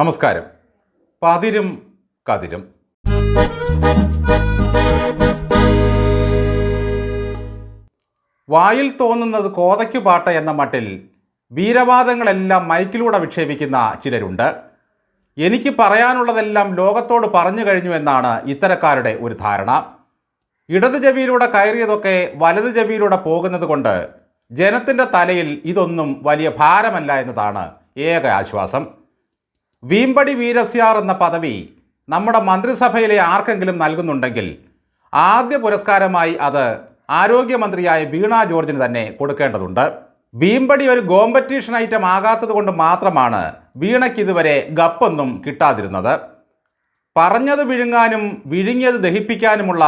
നമസ്കാരം. പതിരും കതിരും. വായിൽ തോന്നുന്നത് കോതയ്ക്കു പാട്ട എന്ന മട്ടിൽ വീരവാദങ്ങളെല്ലാം മൈക്കിലൂടെ വിക്ഷേപിക്കുന്ന ചിലരുണ്ട്. എനിക്ക് പറയാനുള്ളതെല്ലാം ലോകത്തോട് പറഞ്ഞു കഴിഞ്ഞു എന്നാണ് ഇത്തരക്കാരുടെ ഒരു ധാരണ. ഇടത് ചെവിയിലൂടെ കയറിയതൊക്കെ വലത് ചെവിയിലൂടെ പോകുന്നത് കൊണ്ട് ജനത്തിന്റെ തലയിൽ ഇതൊന്നും വലിയ ഭാരമല്ല എന്നതാണ് ഏക ആശ്വാസം. വീമ്പടി വീരസ്യാർ എന്ന പദവി നമ്മുടെ മന്ത്രിസഭയിലെ ആർക്കെങ്കിലും നൽകുന്നുണ്ടെങ്കിൽ ആദ്യ പുരസ്കാരമായി അത് ആരോഗ്യമന്ത്രിയായ വീണ ജോർജിന് തന്നെ കൊടുക്കേണ്ടതുണ്ട്. വീമ്പടി ഒരു കോമ്പറ്റീഷൻ ഐറ്റം ആകാത്തത് കൊണ്ട് മാത്രമാണ് വീണയ്ക്ക് ഇതുവരെ ഗപ്പൊന്നും കിട്ടാതിരുന്നത്. പറഞ്ഞത് വിഴുങ്ങാനും വിഴുങ്ങിയത് ദഹിപ്പിക്കാനുമുള്ള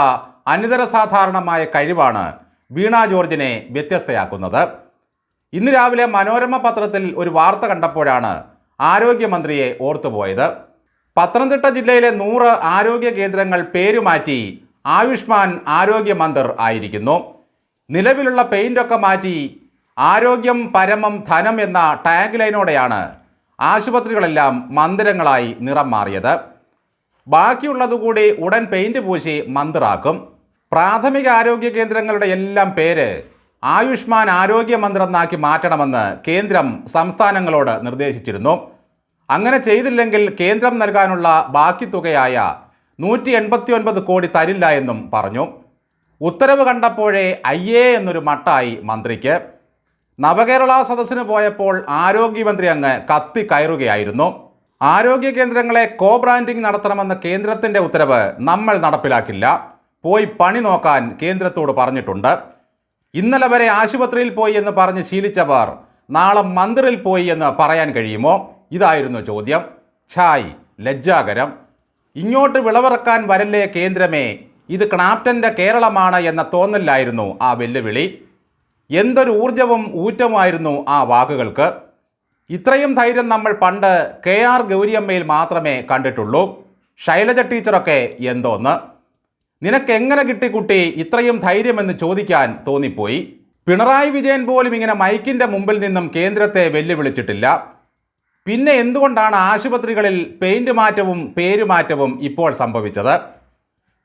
അനിതര സാധാരണമായ കഴിവാണ് വീണ ജോർജിനെ വ്യത്യസ്തയാക്കുന്നത്. ഇന്ന് രാവിലെ മനോരമ പത്രത്തിൽ ഒരു വാർത്ത കണ്ടപ്പോഴാണ് ആരോഗ്യമന്ത്രിയെ ഓർത്തുപോയത്. പത്തനംതിട്ട ജില്ലയിലെ നൂറ് ആരോഗ്യ കേന്ദ്രങ്ങൾ പേരുമാറ്റി ആയുഷ്മാൻ ആരോഗ്യ മന്ദിർ ആയിരിക്കുന്നു. നിലവിലുള്ള പെയിന്റൊക്കെ മാറ്റി ആരോഗ്യം പരമം ധനം എന്ന ടാഗ് ലൈനോടെയാണ് ആശുപത്രികളെല്ലാം മന്ദിരങ്ങളായി നിറം മാറിയത്. ബാക്കിയുള്ളതുകൂടി ഉടൻ പെയിന്റ് പൂശി മന്ദിറാക്കും. പ്രാഥമിക ആരോഗ്യ കേന്ദ്രങ്ങളുടെ എല്ലാം പേര് ആയുഷ്മാൻ ആരോഗ്യ എന്നാക്കി മാറ്റണമെന്ന് കേന്ദ്രം സംസ്ഥാനങ്ങളോട് നിർദ്ദേശിച്ചിരുന്നു. അങ്ങനെ ചെയ്തില്ലെങ്കിൽ കേന്ദ്രം നൽകാനുള്ള ബാക്കി തുകയായ നൂറ്റി എൺപത്തി ഒൻപത് കോടി തരില്ല എന്നും പറഞ്ഞു. ഉത്തരവ് കണ്ടപ്പോഴേ അയ്യേ എന്നൊരു മട്ടായി മന്ത്രിക്ക്. നവകേരള സദസ്സിന് പോയപ്പോൾ ആരോഗ്യമന്ത്രി അങ്ങ് കത്തി കയറുകയായിരുന്നു. ആരോഗ്യ കേന്ദ്രങ്ങളെ കോ ബ്രാൻഡിംഗ് നടത്തണമെന്ന കേന്ദ്രത്തിന്റെ ഉത്തരവ് നമ്മൾ നടപ്പിലാക്കില്ല. പോയി പണി നോക്കാൻ കേന്ദ്രത്തോട് പറഞ്ഞിട്ടുണ്ട്. ഇന്നലെ വരെ ആശുപത്രിയിൽ പോയി എന്ന് പറഞ്ഞ് ശീലിച്ചവർ നാളെ മന്ദിറിൽ പോയി എന്ന് പറയാൻ കഴിയുമോ? ഇതായിരുന്നു ചോദ്യം. ഛായ് ലജ്ജാകരം. ഇങ്ങോട്ട് വിളവിറക്കാൻ വരല്ലേ കേന്ദ്രമേ? ഇത് ക്നാപ്റ്റന്റെ കേരളമാണ് എന്ന തോന്നലായിരുന്നു ആ വെല്ലുവിളി. എന്തൊരു ഊർജവും ഊറ്റമായിരുന്നു ആ വാക്കുകൾക്ക്. ഇത്രയും ധൈര്യം നമ്മൾ പണ്ട് കെ ആർ ഗൗരിയമ്മയിൽ മാത്രമേ കണ്ടിട്ടുള്ളൂ. ശൈലജ ടീച്ചറൊക്കെ എന്തോന്ന്? നിനക്കെങ്ങനെ കിട്ടി കുട്ടി ഇത്രയും ധൈര്യമെന്ന് ചോദിക്കാൻ തോന്നിപ്പോയി. പിണറായി വിജയൻ പോലും ഇങ്ങനെ മൈക്കിന്റെ മുമ്പിൽ നിന്നും കേന്ദ്രത്തെ വെല്ലുവിളിച്ചിട്ടില്ല. പിന്നെ എന്തുകൊണ്ടാണ് ആശുപത്രികളിൽ പെയിന്റ് മാറ്റവും പേരുമാറ്റവും ഇപ്പോൾ സംഭവിച്ചത്?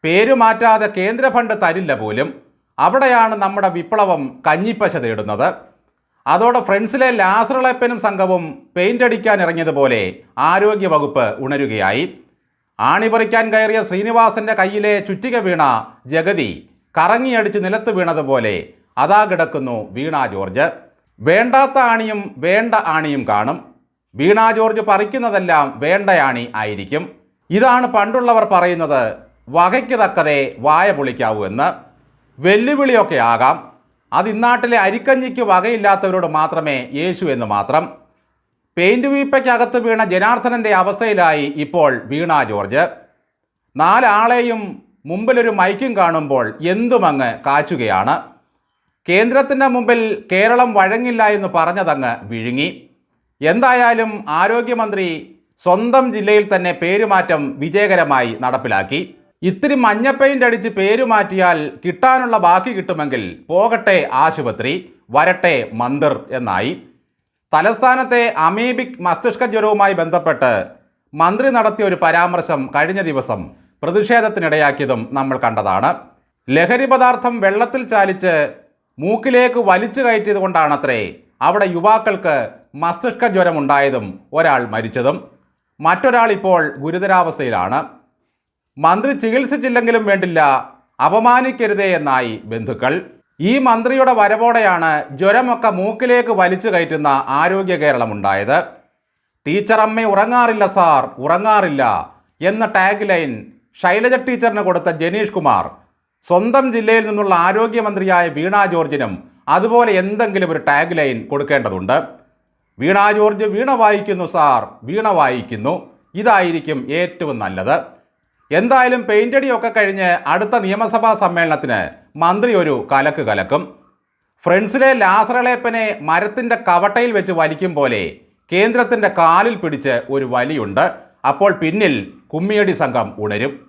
പേരുമാറ്റാതെ കേന്ദ്ര ഫണ്ട് തരില്ല പോലും. അവിടെയാണ് നമ്മുടെ വിപ്ലവം കഞ്ഞിപ്പശ തേടുന്നത്. അതോടെ ഫ്രണ്ട്സിലെ ലാസറളപ്പനും സംഘവും പെയിന്റ് അടിക്കാൻ ഇറങ്ങിയതുപോലെ ആരോഗ്യവകുപ്പ് ഉണരുകയായി. ആണിപറിക്കാൻ കയറിയ ശ്രീനിവാസന്റെ കയ്യിലെ ചുറ്റിക വീണ ജഗതി കറങ്ങിയടിച്ച് നിലത്ത് വീണതുപോലെ അതാ കിടക്കുന്നു വീണ ജോർജ്. വേണ്ടാത്ത ആണിയും വേണ്ട ആണിയും കാണും. വീണ ജോർജ് പറിക്കുന്നതെല്ലാം വേണ്ടയാണി ആയിരിക്കും. ഇതാണ് പണ്ടുള്ളവർ പറയുന്നത്. വകയ്ക്ക് തക്കതേ വായ പൊളിക്കാവൂ എന്ന്. വെല്ലുവിളിയൊക്കെ ആകാം. അത് ഇന്നാട്ടിലെ അരിക്കഞ്ഞിക്ക് വകയില്ലാത്തവരോട് മാത്രമേ യേശു എന്ന് മാത്രം. പെയിന്റ് വീപ്പയ്ക്കകത്ത് വീണ ജനാർദ്ദനന്റെ അവസ്ഥയിലായി ഇപ്പോൾ വീണ ജോർജ്. നാലാളെയും മുമ്പിലൊരു മൈക്കും കാണുമ്പോൾ എന്തുമങ്ങ് കാച്ചുകയാണ്. കേന്ദ്രത്തിന്റെ മുമ്പിൽ കേരളം വഴങ്ങില്ല എന്ന് പറഞ്ഞതങ്ങ് വിഴുങ്ങി. എന്തായാലും ആരോഗ്യമന്ത്രി സ്വന്തം ജില്ലയിൽ തന്നെ പേരുമാറ്റം വിജയകരമായി നടപ്പിലാക്കി. ഇത്തിരി മഞ്ഞപ്പെയിന്റ് അടിച്ച് പേരുമാറ്റിയാൽ കിട്ടാനുള്ള ബാക്കി കിട്ടുമെങ്കിൽ പോകട്ടെ ആശുപത്രി വരട്ടെ മന്ദിർ എന്നായി. തലസ്ഥാനത്തെ അമീബിക് മസ്തിഷ്ക ജ്വരവുമായി ബന്ധപ്പെട്ട് മന്ത്രി നടത്തിയ ഒരു പരാമർശം കഴിഞ്ഞ ദിവസം പ്രതിഷേധത്തിനിടയാക്കിയതും നമ്മൾ കണ്ടതാണ്. ലഹരി പദാർത്ഥം വെള്ളത്തിൽ ചാലിച്ച് മൂക്കിലേക്ക് വലിച്ചു കയറ്റിയത് കൊണ്ടാണത്രേ അവിടെ യുവാക്കൾക്ക് മസ്തിഷ്ക ജ്വരമുണ്ടായതും ഒരാൾ മരിച്ചതും. മറ്റൊരാൾ ഇപ്പോൾ ഗുരുതരാവസ്ഥയിലാണ്. മന്ത്രി ചികിത്സിച്ചില്ലെങ്കിലും വേണ്ടില്ല അപമാനിക്കരുതേ എന്നായി ബന്ധുക്കൾ. ഈ മന്ത്രിയുടെ വരവോടെയാണ് ജ്വരമൊക്കെ മൂക്കിലേക്ക് വലിച്ചു കയറ്റുന്ന ആരോഗ്യ കേരളം ഉണ്ടായത് ടീച്ചറമ്മ ഉറങ്ങാറില്ല സാർ ഉറങ്ങാറില്ല എന്ന ടാഗ് ലൈൻ ശൈലജ ടീച്ചറിന് കൊടുത്ത ജനീഷ് കുമാർ സ്വന്തം ജില്ലയിൽ നിന്നുള്ള ആരോഗ്യമന്ത്രിയായ വീണ ജോർജിനും അതുപോലെ എന്തെങ്കിലും ഒരു ടാഗ് ലൈൻ കൊടുക്കേണ്ടതുണ്ട്. വീണ ജോർജ് വീണ വായിക്കുന്നു സാർ. വീണ വായിക്കുന്നു. ഇതായിരിക്കും ഏറ്റവും നല്ലത്. എന്തായാലും പെയിന്റടിയൊക്കെ കഴിഞ്ഞ് അടുത്ത നിയമസഭാ സമ്മേളനത്തിന് മന്ത്രി ഒരു കലക്ക് കലക്കും. ഫ്രണ്ട്സിലെ ലാസറളേപ്പനെ മരത്തിന്റെ കവട്ടയിൽ വെച്ച് വലിക്കും പോലെ കേന്ദ്രത്തിന്റെ കാലിൽ പിടിച്ച് ഒരു വലിയുണ്ട്. അപ്പോൾ പിന്നിൽ കുമ്മിയടി സംഘം ഉണരും.